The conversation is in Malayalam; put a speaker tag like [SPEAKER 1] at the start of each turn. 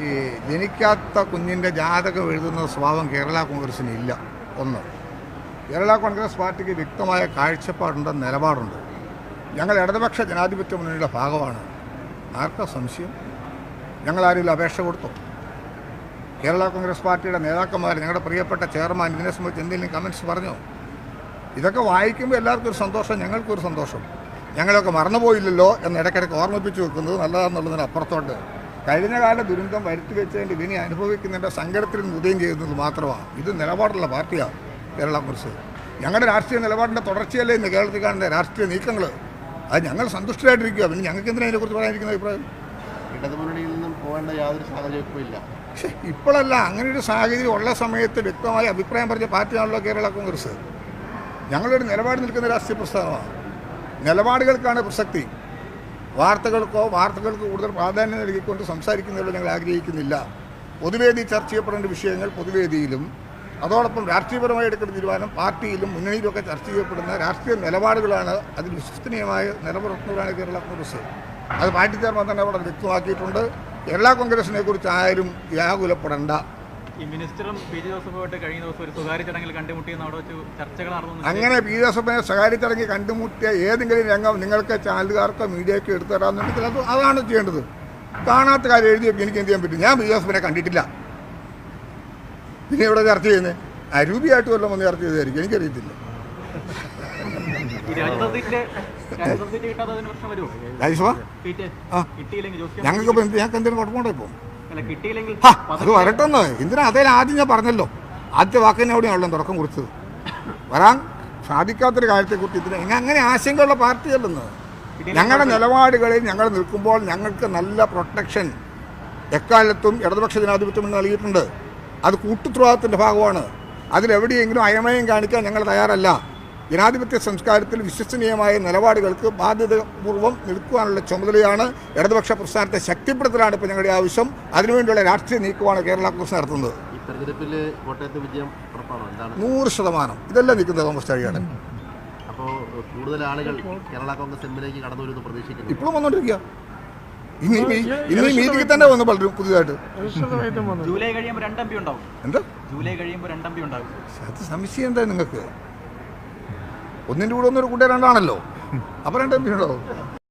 [SPEAKER 1] ഈ ജനിക്കാത്ത കുഞ്ഞിന്റെ ജാതകം എഴുതുന്ന സ്വഭാവം കേരള കോൺഗ്രസ്സിന് ഇല്ല. ഒന്ന്. കേരള കോൺഗ്രസ് പാർട്ടിക്ക് വ്യക്തമായ കാഴ്ചപ്പാടുണ്ട് നിലപാടുണ്ട്. ഞങ്ങൾ ഇടതുപക്ഷ ജനാധിപത്യ മുന്നണിയുടെ ഭാഗമാണ്. ആർക്കാ സംശയം? ഞങ്ങൾ ആരെങ്കിലും അപേക്ഷ കൊടുത്തു? കേരള കോൺഗ്രസ് പാർട്ടിയുടെ നേതാക്കന്മാർ ഞങ്ങളുടെ പ്രിയപ്പെട്ട ചെയർമാൻ ഇതിനെ സംബന്ധിച്ച് എന്തെങ്കിലും കമൻസ് പറഞ്ഞോ? ഇതൊക്കെ വായിക്കുമ്പോൾ എല്ലാവർക്കും ഒരു സന്തോഷം ഞങ്ങൾക്കൊരു സന്തോഷം. ഞങ്ങളൊക്കെ മറന്നുപോയില്ലല്ലോ എന്ന് ഇടയ്ക്കിടയ്ക്ക് ഓർമ്മിപ്പിച്ച് വെക്കുന്നത് നല്ലതാണെന്നുള്ളതിന് അപ്പുറത്തോട്ട് കഴിഞ്ഞ കാല ദുരന്തം വരുത്തി വെച്ചതിന്റെ വിനി അനുഭവിക്കുന്നതിന്റെ സങ്കടത്തിൽ നിന്ന് ഉദയം ചെയ്യുന്നത് മാത്രമാണ്. ഇത് നിലപാടുള്ള പാർട്ടിയാണ് കേരള കോൺഗ്രസ്. ഞങ്ങളുടെ രാഷ്ട്രീയ നിലപാടിന്റെ തുടർച്ചയല്ലേ ഇന്ന് കേരളത്തിൽ കാണുന്ന രാഷ്ട്രീയ നീക്കങ്ങൾ? അത് ഞങ്ങൾ സന്തുഷ്ടരായിട്ടിരിക്കുക പിന്നെ ഞങ്ങൾക്ക് എന്തിനാ അതിനെക്കുറിച്ച് പറയാനിരിക്കുന്ന അഭിപ്രായം?
[SPEAKER 2] ഇടതുമുന്നണിയിൽ നിന്നും പോകേണ്ട യാതൊരു സാഹചര്യവും ഇല്ല
[SPEAKER 1] പക്ഷേ ഇപ്പോഴല്ല അങ്ങനെ ഒരു സാഹചര്യം ഉള്ള സമയത്ത് വ്യക്തമായ അഭിപ്രായം പറഞ്ഞ പാർട്ടിയാണല്ലോ കേരള കോൺഗ്രസ്. ഞങ്ങളൊരു നിലപാട് നിൽക്കുന്ന രാഷ്ട്രീയ പ്രസ്ഥാനമാണ്. നിലപാടുകൾക്കാണ് പ്രസക്തി. വാർത്തകൾക്കോ വാർത്തകൾക്ക് കൂടുതൽ പ്രാധാന്യം നൽകിക്കൊണ്ട് സംസാരിക്കുന്നതിലോ ഞങ്ങൾ ആഗ്രഹിക്കുന്നില്ല. പൊതുവേദി ചർച്ച ചെയ്യപ്പെടേണ്ട വിഷയങ്ങൾ പൊതുവേദിയിലും അതോടൊപ്പം രാഷ്ട്രീയപരമായി എടുക്കുന്ന തീരുമാനം പാർട്ടിയിലും മുന്നണിയിലുമൊക്കെ ചർച്ച ചെയ്യപ്പെടുന്ന രാഷ്ട്രീയ നിലപാടുകളാണ് അതിൽ വിശ്വസനീയമായ നിലനിർത്തുന്നവരാണ് കേരള കോൺഗ്രസ്. അത് പാർട്ടി ചെയർമാൻ തന്നെ അവിടെ വ്യക്തമാക്കിയിട്ടുണ്ട്. കേരള കോൺഗ്രസിനെ കുറിച്ച് ആരും വ്യാകുലപ്പെടേണ്ട.
[SPEAKER 3] ഈ മിനിസ്റ്ററും പി ജെ ജോസഫുമായിട്ട് കഴിഞ്ഞ ദിവസം ഒരു സ്വകാര്യ ചടങ്ങിൽ കണ്ടുമുട്ടിയെന്ന് അവിടെ വെച്ച് ചർച്ചകൾ നടന്നു.
[SPEAKER 1] അങ്ങനെ പി ജോസഫിനെ സ്വകാര്യ ചടങ്ങി കണ്ടുമുട്ടിയ ഏതെങ്കിലും രംഗം നിങ്ങൾക്ക് ചാനലുകാർക്കോ മീഡിയക്കോ എടുത്തു തരാമെന്നുണ്ടെങ്കിൽ അത് അതാണ് ചെയ്യേണ്ടത്. കാണാത്ത കാര്യം എഴുതി വെക്ക് എനിക്ക് എന്ത് ചെയ്യാൻ പറ്റും? ഞാൻ പി ജോസഫിനെ കണ്ടിട്ടില്ല. പിന്നെ ഇവിടെ ചർച്ച ചെയ്യുന്നത് അരൂപിയായിട്ട് വല്ലതും വന്ന് ചർച്ച ചെയ്തായിരിക്കും. എനിക്കറിയത്തില്ല. ഞങ്ങൾക്ക് ഇപ്പം ഞങ്ങൾക്ക് എന്തെങ്കിലും കുഴപ്പമുണ്ടോ ഹാ അത് വരട്ടെന്ന്. എന്തിനാ? അതേ ആദ്യം ഞാൻ പറഞ്ഞല്ലോ. ആദ്യത്തെ വാക്കിനെ അവിടെയാണല്ലോ തുടക്കം കുറിച്ചത്. വരാൻ സാധിക്കാത്തൊരു കാര്യത്തെക്കുറിച്ച് ഇതിന് ഇങ്ങനെ അങ്ങനെ ആശങ്കയുള്ള പാർട്ടിയല്ലെന്ന്. ഞങ്ങളുടെ നിലപാടുകളിൽ ഞങ്ങൾ നിൽക്കുമ്പോൾ ഞങ്ങൾക്ക് നല്ല പ്രൊട്ടക്ഷൻ എക്കാലത്തും ഇടതുപക്ഷ ജനാധിപത്യം എന്ന് നൽകിയിട്ടുണ്ട്. അത് കൂട്ടുത്രവാദത്തിന്റെ ഭാഗമാണ്. അതിലെവിടെയെങ്കിലും അയമയം കാണിക്കാൻ ഞങ്ങൾ തയ്യാറല്ല. ജനാധിപത്യ സംസ്കാരത്തിൽ വിശ്വസനീയമായ നിലപാടുകൾക്ക് ബാധ്യതപൂർവം നിൽക്കുവാനുള്ള ചുമതലയാണ് ഇടതുപക്ഷ പ്രസ്ഥാനത്തെ ശക്തിപ്പെടുത്തലാണ് ഇപ്പോൾ ഞങ്ങളുടെ ആവശ്യം. അതിനുവേണ്ടിയുള്ള രാഷ്ട്രീയ നീക്കമാണ് കേരള കോൺഗ്രസ് നടത്തുന്നത്.
[SPEAKER 2] ഈ തെരഞ്ഞെടുപ്പിൽ കോട്ടയത്ത് വിജയം ഉറപ്പാണോ?
[SPEAKER 1] നൂറ് ശതമാനം. ഇതെല്ലാം നിൽക്കുന്നത് തോമസ് ചാഴിയാടൻ
[SPEAKER 2] അപ്പോൾ കൂടുതൽ ആളുകൾ കേരള കോൺഗ്രസ് എമ്മിലേക്ക് കടന്നു വരുമെന്ന് പ്രതീക്ഷിക്കുന്നു.
[SPEAKER 1] ഇപ്പോഴും വന്നുകൊണ്ടിരിക്കുക ഇനി ഇനി മീ- ഇന്ന് ഈ മീറ്റിംഗിൽ തന്നെ വന്നു പലരും പുതിയതായിട്ട്.
[SPEAKER 3] ജൂലൈ കഴിയുമ്പോൾ രണ്ടം പി ഉണ്ടാവും.
[SPEAKER 1] എന്താ?
[SPEAKER 3] ജൂലൈ കഴിയുമ്പോൾ രണ്ടം പി ഉണ്ടാവും.
[SPEAKER 1] അത് സംശയം എന്താ നിങ്ങൾക്ക്? ഒന്നിന്റെ കൂടെ ഒന്നൊരു കൂട്ടുകാരണ്ടാണല്ലോ രണ്ടാണല്ലോ. അപ്പം രണ്ടും പിന്നീടോ?